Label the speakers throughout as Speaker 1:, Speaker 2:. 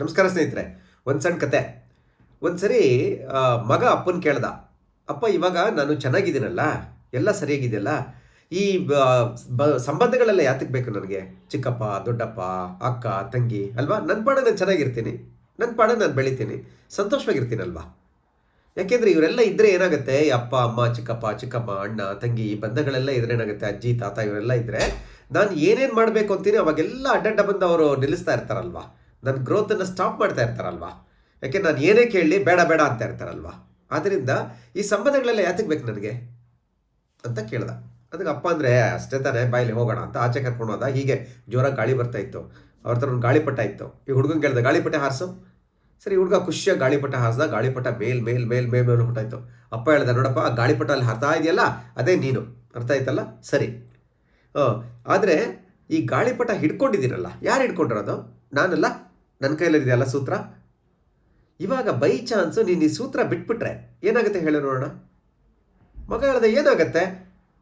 Speaker 1: ನಮಸ್ಕಾರ ಸ್ನೇಹಿತರೆ, ಒಂದು ಸಣ್ಣ ಕತೆ. ಒಂದು ಸರಿ ಮಗ ಅಪ್ಪನ ಕೇಳ್ದ, ಅಪ್ಪ, ಇವಾಗ ನಾನು ಚೆನ್ನಾಗಿದ್ದೀನಲ್ಲ, ಎಲ್ಲ ಸರಿಯಾಗಿದೆಯಲ್ಲ? ಈ ಬ- ಸಂಬಂಧಗಳೆಲ್ಲ ಯಾತಕ್ಕೆ ಬೇಕು ನನಗೆ? ಚಿಕ್ಕಪ್ಪ, ದೊಡ್ಡಪ್ಪ, ಅಕ್ಕ, ತಂಗಿ, ಅಲ್ವಾ? ನನ್ನ ಪಾಡ ನಾನು ಚೆನ್ನಾಗಿರ್ತೀನಿ. ನನ್ನ ಪಾಡ ನಾನು ಬೆಳಿತೀನಿ. ಸಂತೋಷವಾಗಿರ್ತೀನಲ್ವಾ? ಯಾಕೆಂದರೆ ಇವರೆಲ್ಲ ಇದ್ದರೆ ಏನಾಗುತ್ತೆ? ಅಪ್ಪ, ಅಮ್ಮ, ಚಿಕ್ಕಪ್ಪ, ಚಿಕ್ಕಮ್ಮ, ಅಣ್ಣ, ತಂಗಿ, ಈ ಬಂಧಗಳೆಲ್ಲ ಇದ್ರೆ ಏನಾಗುತ್ತೆ? ಅಜ್ಜಿ, ತಾತ, ಇವರೆಲ್ಲ ಇದ್ದರೆ ನಾನು ಏನೇನು ಮಾಡಬೇಕು ಅಂತೀನಿ, ಅವಾಗೆಲ್ಲ ಅಡ್ಡಡ್ಡ ಬಂದು ಅವರು ನಿಲ್ಲಿಸ್ತಾ ಇರ್ತಾರಲ್ವಾ? ನನ್ನ ಗ್ರೋತನ್ನು ಸ್ಟಾಪ್ ಮಾಡ್ತಾ ಇರ್ತಾರಲ್ವಾ? ಯಾಕೆ ನಾನು ಏನೇ ಕೇಳಲಿ ಬೇಡ ಬೇಡ ಅಂತ ಇರ್ತಾರಲ್ವಾ? ಆದ್ದರಿಂದ ಈ ಸಂಬಂಧಗಳೆಲ್ಲ ಯಾತಕ್ಕೆ ಬೇಕು ನನಗೆ? ಅಂತ ಕೇಳ್ದ. ಅದಕ್ಕೆ ಅಪ್ಪ ಅಂದರೆ, ಅಷ್ಟೇ ತಾನೇ ಬಾಯಲ್ಲಿ ಹೋಗೋಣ ಅಂತ ಆಚೆ ಕರ್ಕೊಂಡು ಹೋದ. ಹೀಗೆ ಜೋರಾಗಿ ಗಾಳಿ ಬರ್ತಾ ಇತ್ತು. ಅವ್ರ ಹತ್ರ ಒಂದು ಗಾಳಿಪಟ ಇತ್ತು. ಈ ಹುಡುಗನ ಕೇಳ್ದ, ಗಾಳಿಪಟ ಹಾರಿಸು? ಸರಿ ಹುಡುಗ ಖುಷಿಯಾಗಿ ಗಾಳಿಪಟ ಹಾರಿಸ್ದ. ಗಾಳಿಪಟ ಮೇಲ್ ಮೇಲ್ ಮೇಲ್ ಮೇಲ್ ಮೇಲ್ ಹೊಟ್ಟಾಯ್ತು ಅಪ್ಪ ಹೇಳ್ದ, ನೋಡಪ್ಪ, ಆ ಗಾಳಿಪಟ ಅಲ್ಲಿ ಹರ್ತಾ ಇದೆಯಲ್ಲ, ಅದೇ ನೀನು. ಅರ್ಥ ಆಯ್ತಲ್ಲ? ಸರಿ. ಆದರೆ ಈ ಗಾಳಿಪಟ ಹಿಡ್ಕೊಂಡಿದ್ದೀರಲ್ಲ, ಯಾರು ಹಿಡ್ಕೊಂಡಿರೋದು? ನಾನಲ್ಲ? ನನ್ನ ಕೈಯಲ್ಲಿದೆಯಲ್ಲ ಸೂತ್ರ? ಇವಾಗ ಬೈ ಚಾನ್ಸು ನೀನು ಈ ಸೂತ್ರ ಬಿಟ್ಬಿಟ್ರೆ ಏನಾಗುತ್ತೆ ಹೇಳಿ ನೋಡೋಣ? ಮಗ ಹೇಳ್ದೆ, ಏನಾಗುತ್ತೆ?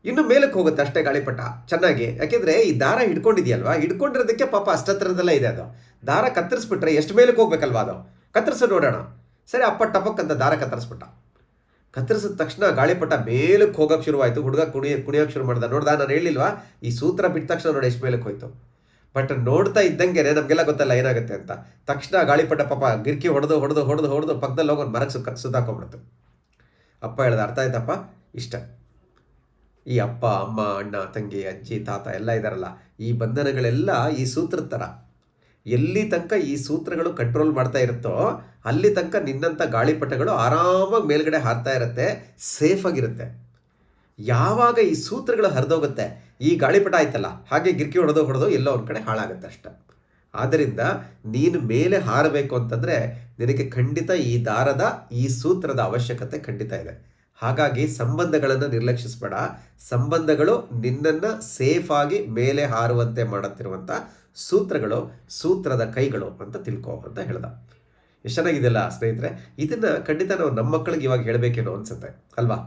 Speaker 1: ಇನ್ನು ಮೇಲಕ್ಕೆ ಹೋಗುತ್ತೆ ಅಷ್ಟೇ ಗಾಳಿಪಟ, ಚೆನ್ನಾಗಿ. ಯಾಕೆಂದರೆ ಈ ದಾರ ಹಿಡ್ಕೊಂಡಿದೆಯಲ್ವಾ? ಹಿಡ್ಕೊಂಡಿರೋದಕ್ಕೆ ಪಾಪ ಅಷ್ಟತ್ರದಲ್ಲ ಇದೆ ಅದು. ದಾರ ಕತ್ತರಿಸ್ಬಿಟ್ರೆ ಎಷ್ಟು ಮೇಲಕ್ಕೆ ಹೋಗ್ಬೇಕಲ್ವಾ ಅದು? ಕತ್ತರಿಸೋ ನೋಡೋಣ. ಸರಿ, ಅಪ್ಪ ಟಪಕ್ಕಂತ ದಾರ ಕತ್ತರಿಸ್ಬಿಟ್ಟ. ಕತ್ತರಿಸಿದ ತಕ್ಷಣ ಗಾಳಿಪಟ ಮೇಲಕ್ಕೆ ಹೋಗೋಕೆ ಶುರುವಾಯಿತು. ಹುಡುಗ ಕುಣಿಯ ಕುಣಿಯೋಕೆ ಶುರು ಮಾಡ್ದ. ನೋಡ್ದ, ನಾನು ಹೇಳಿಲ್ವಾ? ಈ ಸೂತ್ರ ಬಿಟ್ಟ ತಕ್ಷಣ ನೋಡಿ ಎಷ್ಟು ಮೇಲಕ್ಕೆ ಹೋಯ್ತು. ಬಟ್ ನೋಡ್ತಾ ಇದ್ದಂಗೆ ನಮಗೆಲ್ಲ ಗೊತ್ತಲ್ಲ ಏನಾಗುತ್ತೆ ಅಂತ. ತಕ್ಷಣ ಗಾಳಿಪಟ ಪಾಪ ಗಿರ್ಕಿ ಹೊಡೆದು ಹೊಡೆದು ಹೊಡೆದು ಹೊಡೆದು ಪಕ್ಕದಲ್ಲಿ ಹೋಗೋದು ಮರಕ್ಕೆ ಸುಕ್ಕ ಸುತ್ತಾಕೊಂಡ್ಬಿಡ್ತು. ಅಪ್ಪ ಹೇಳ್ದೆ, ಅರ್ಥ ಆಯ್ತಪ್ಪ? ಇಷ್ಟ. ಈ ಅಪ್ಪ, ಅಮ್ಮ, ಅಣ್ಣ, ತಂಗಿ, ಅಜ್ಜಿ, ತಾತ ಎಲ್ಲ ಇದಾರಲ್ಲ. ಈ ಬಂಧನಗಳೆಲ್ಲ ಈ ಸೂತ್ರದ ಥರ ಎಲ್ಲಿ ತನಕ ಈ ಸೂತ್ರಗಳು ಕಂಟ್ರೋಲ್ ಮಾಡ್ತಾ ಇರುತ್ತೋ, ಅಲ್ಲಿ ತನಕ ನಿನ್ನಂಥ ಗಾಳಿಪಟಗಳು ಆರಾಮಾಗಿ ಮೇಲ್ಗಡೆ ಹಾರ್ತಾ ಇರುತ್ತೆ ಸೇಫ್ ಆಗಿರುತ್ತೆ. ಯಾವಾಗ ಈ ಸೂತ್ರಗಳು ಹರಿದೋಗುತ್ತೆ? ಈ ಗಾಳಿಪಟ ಆಯ್ತಲ್ಲ, ಹಾಗೆ ಗಿರ್ಕಿ ಹೊಡೆದು ಹೊಡೆದು ಎಲ್ಲೋ ಒಂದು ಕಡೆ ಹಾಳಾಗುತ್ತೆ ಅಷ್ಟೆ. ಆದ್ದರಿಂದ ನೀನು ಮೇಲೆ ಹಾರಬೇಕು ಅಂತಂದರೆ ನಿನಗೆ ಖಂಡಿತ ಈ ದಾರದ, ಈ ಸೂತ್ರದ ಅವಶ್ಯಕತೆ ಖಂಡಿತ ಇದೆ. ಹಾಗಾಗಿ ಸಂಬಂಧಗಳನ್ನು ನಿರ್ಲಕ್ಷಿಸಬೇಡ. ಸಂಬಂಧಗಳು ನಿನ್ನನ್ನು ಸೇಫ್ ಆಗಿ ಮೇಲೆ ಹಾರುವಂತೆ ಮಾಡುತ್ತಿರುವಂಥ ಸೂತ್ರಗಳು, ಸೂತ್ರದ ಕೈಗಳು ಅಂತ ತಿಳ್ಕೊ ಅಂತ ಹೇಳ್ದ. ಎಷ್ಟು ಚೆನ್ನಾಗಿದೆಯಲ್ಲ ಸ್ನೇಹಿತರೆ? ಇದನ್ನು ಖಂಡಿತ ನಾವು ನಮ್ಮ ಮಕ್ಕಳಿಗೆ ಇವಾಗ ಹೇಳಬೇಕೇನೋ ಅನ್ಸುತ್ತೆ, ಅಲ್ವಾ?